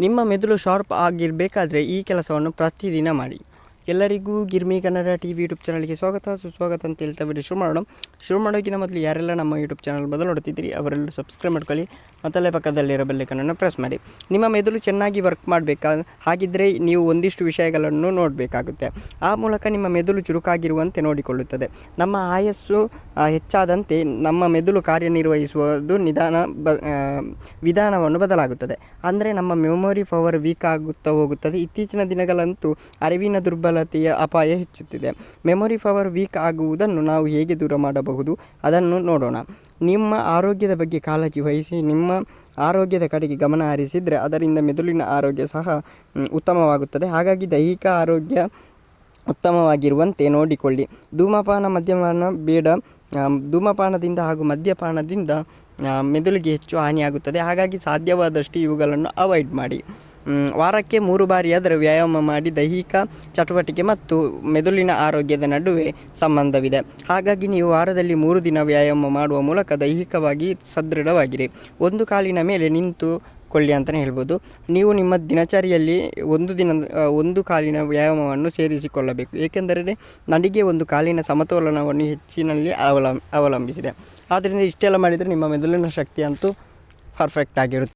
ನಿಮ್ಮ ಮೆದುಳು ಶಾರ್ಪ್ ಆಗಿರಬೇಕಾದ್ರೆ ಈ ಕೆಲಸವನ್ನು ಪ್ರತಿದಿನ ಮಾಡಿ. ಎಲ್ಲರಿಗೂ Girmi Kannada T V YouTube ಚಾನಲ್ಗೆ ಸ್ವಾಗತ. ಸುಸ್ವಾಗತ ಅಂತ ಹೇಳ್ತಾ ಬಿಡಿ ಶುರು ಮಾಡೋಣ. ಶುರು ಮಾಡೋಕ್ಕಿಂತ ಮೊದಲು ಯಾರೆಲ್ಲ ನಮ್ಮ ಯೂಟ್ಯೂಬ್ ಚಾನಲ್ ಬದಲು ನೋಡ್ತಿದ್ದೀರಿ, ಅವರೆಲ್ಲರೂ ಸಬ್ಸ್ಕ್ರೈಬ್ ಮಾಡ್ಕೊಳ್ಳಿ, ಮತ್ತಲ್ಲೇ ಪಕ್ಕದಲ್ಲಿರೋ ಬೆಲ್ಲೈಕನನ್ನು ಪ್ರೆಸ್ ಮಾಡಿ. ನಿಮ್ಮ ಮೆದುಳು ಚೆನ್ನಾಗಿ ವರ್ಕ್ ಮಾಡಬೇಕಾ? ಹಾಗಿದ್ದರೆ ನೀವು ಒಂದಿಷ್ಟು ವಿಷಯಗಳನ್ನು ನೋಡಬೇಕಾಗುತ್ತೆ. ಆ ಮೂಲಕ ನಿಮ್ಮ ಮೆದುಳು ಚುರುಕಾಗಿರುವಂತೆ ನೋಡಿಕೊಳ್ಳುತ್ತದೆ. ನಮ್ಮ ಆಯಸ್ಸು ಹೆಚ್ಚಾದಂತೆ ನಮ್ಮ ಮೆದುಳು ಕಾರ್ಯನಿರ್ವಹಿಸುವುದು ನಿಧಾನ ಬ ವಿಧಾನವನ್ನು ಬದಲಾಗುತ್ತದೆ. ಅಂದರೆ ನಮ್ಮ ಮೆಮೊರಿ ಪವರ್ ವೀಕ್ ಆಗುತ್ತಾ ಹೋಗುತ್ತದೆ. ಇತ್ತೀಚಿನ ದಿನಗಳಂತೂ ಅರಿವಿನ ದುರ್ಬಲತೆಯ ಅಪಾಯ ಹೆಚ್ಚುತ್ತಿದೆ. ಮೆಮೊರಿ ಪವರ್ ವೀಕ್ ಆಗುವುದನ್ನು ನಾವು ಹೇಗೆ ದೂರ ಮಾಡಬಹುದು? ಅದನ್ನು ನೋಡೋಣ. ನಿಮ್ಮ ಆರೋಗ್ಯದ ಬಗ್ಗೆ ಕಾಳಜಿ ವಹಿಸಿ, ನಿಮ್ಮ ಆರೋಗ್ಯದ ಕಡೆಗೆ ಗಮನ ಹರಿಸಿದರೆ ಅದರಿಂದ ಮೆದುಳಿನ ಆರೋಗ್ಯ ಸಹ ಉತ್ತಮವಾಗುತ್ತದೆ. ಹಾಗಾಗಿ ದೈಹಿಕ ಆರೋಗ್ಯ ಉತ್ತಮವಾಗಿರುವಂತೆ ನೋಡಿಕೊಳ್ಳಿ. ಧೂಮಪಾನ ಮದ್ಯಪಾನ ಬೇಡ. ಧೂಮಪಾನದಿಂದ ಹಾಗೂ ಮದ್ಯಪಾನದಿಂದ ಮೆದುಳಿಗೆ ಹೆಚ್ಚು ಹಾನಿಯಾಗುತ್ತದೆ. ಹಾಗಾಗಿ ಸಾಧ್ಯವಾದಷ್ಟು ಇವುಗಳನ್ನು ಅವಾಯ್ಡ್ ಮಾಡಿ. ವಾರಕ್ಕೆ ಮೂರು ಬಾರಿಯಾದರೂ ವ್ಯಾಯಾಮ ಮಾಡಿ ದೈಹಿಕ ಚಟುವಟಿಕೆ ಮತ್ತು ಮೆದುಳಿನ ಆರೋಗ್ಯದ ನಡುವೆ ಸಂಬಂಧವಿದೆ. ಹಾಗಾಗಿ ನೀವು ವಾರದಲ್ಲಿ ಮೂರು ದಿನ ವ್ಯಾಯಾಮ ಮಾಡುವ ಮೂಲಕ ದೈಹಿಕವಾಗಿ ಸದೃಢವಾಗಿರಿ. ಒಂದು ಕಾಲಿನ ಮೇಲೆ ನಿಂತು ಕೊಳ್ಳಿ ಅಂತಲೇ ಹೇಳ್ಬೋದು. ನೀವು ನಿಮ್ಮ ದಿನಚರಿಯಲ್ಲಿ ಒಂದು ದಿನ ಒಂದು ಕಾಲಿನ ವ್ಯಾಯಾಮವನ್ನು ಸೇರಿಸಿಕೊಳ್ಳಬೇಕು. ಏಕೆಂದರೆ ನಡಿಗೆ ಒಂದು ಕಾಲಿನ ಸಮತೋಲನವನ್ನು ಹೆಚ್ಚಿನಲ್ಲಿ ಅವಲಂ, ಅವಲಂಬಿಸಿದೆ. ಆದ್ದರಿಂದ ಇಷ್ಟೆಲ್ಲ ಮಾಡಿದರೆ ನಿಮ್ಮ ಮೆದುಳಿನ ಶಕ್ತಿ ಅಂತೂ ಪರ್ಫೆಕ್ಟ್ ಆಗಿರುತ್ತೆ